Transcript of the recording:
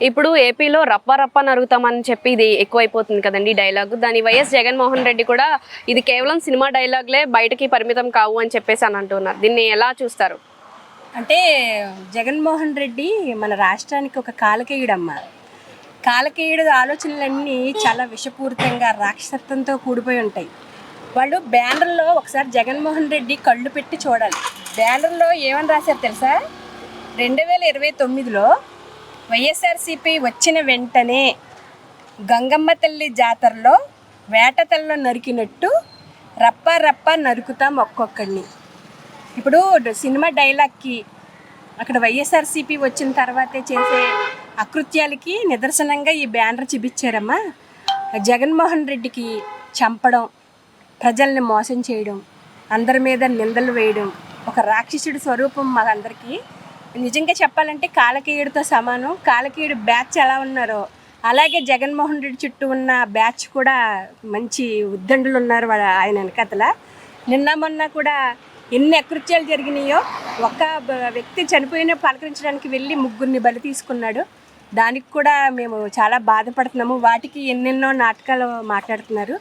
ఇప్పుడు ఏపీలో రప్ప రప్ప నరుగుతామని చెప్పి ఇది ఎక్కువైపోతుంది కదండి డైలాగ్. దాని వైఎస్ జగన్మోహన్ రెడ్డి కూడా ఇది కేవలం సినిమా డైలాగ్లే బయటకి పరిమితం కావు అని చెప్పేసి అని అంటున్నారు. దీన్ని ఎలా చూస్తారు? అంటే జగన్మోహన్ రెడ్డి మన రాష్ట్రానికి ఒక కాలకేయుడమ్మ. కాలకేయుడు ఆలోచనలన్నీ చాలా విషపూరితంగా రాక్షసత్వంతో కూడిపోయి ఉంటాయి. వాళ్ళు బ్యానర్లో ఒకసారి జగన్మోహన్ రెడ్డి కళ్ళు పెట్టి చూడాలి. బ్యానర్లో ఏమని రాశారు తెలుసా? రెండు వేల ఇరవై తొమ్మిదిలో వైఎస్ఆర్సీపీ వచ్చిన వెంటనే గంగమ్మ తల్లి జాతరలో వేటతల్లో నరికినట్టు రప్ప రప్ప నరుకుతాం ఒక్కొక్కడిని ఇప్పుడు సినిమా డైలాగ్కి అక్కడ వైఎస్ఆర్సీపీ వచ్చిన తర్వాతే చేసే అకృత్యాలకి నిదర్శనంగా ఈ బ్యానర్ చూపించారమ్మా. జగన్మోహన్ రెడ్డికి చంపడం ప్రజల్ని మోసం చేయడం అందరి మీద నిందలు వేయడం ఒక రాక్షసుడి స్వరూపం మాకందరికీ నిజంగా చెప్పాలంటే కాలకీయుడితో సమానం. కాలకీయుడు బ్యాచ్ ఎలా ఉన్నారో అలాగే జగన్మోహన్ రెడ్డి చుట్టూ ఉన్న బ్యాచ్ కూడా మంచి ఉద్దండులు ఉన్నారు వాళ్ళ ఆయన వెనకతల. నిన్న మొన్న కూడా ఎన్ని అకృత్యాలు జరిగినాయో ఒక వ్యక్తి చనిపోయిన పలకరించడానికి వెళ్ళి ముగ్గురిని బలి తీసుకున్నాడు. దానికి కూడా మేము చాలా బాధపడుతున్నాము. వాటికి ఎన్నెన్నో నాటకాలు మాట్లాడుతున్నారు.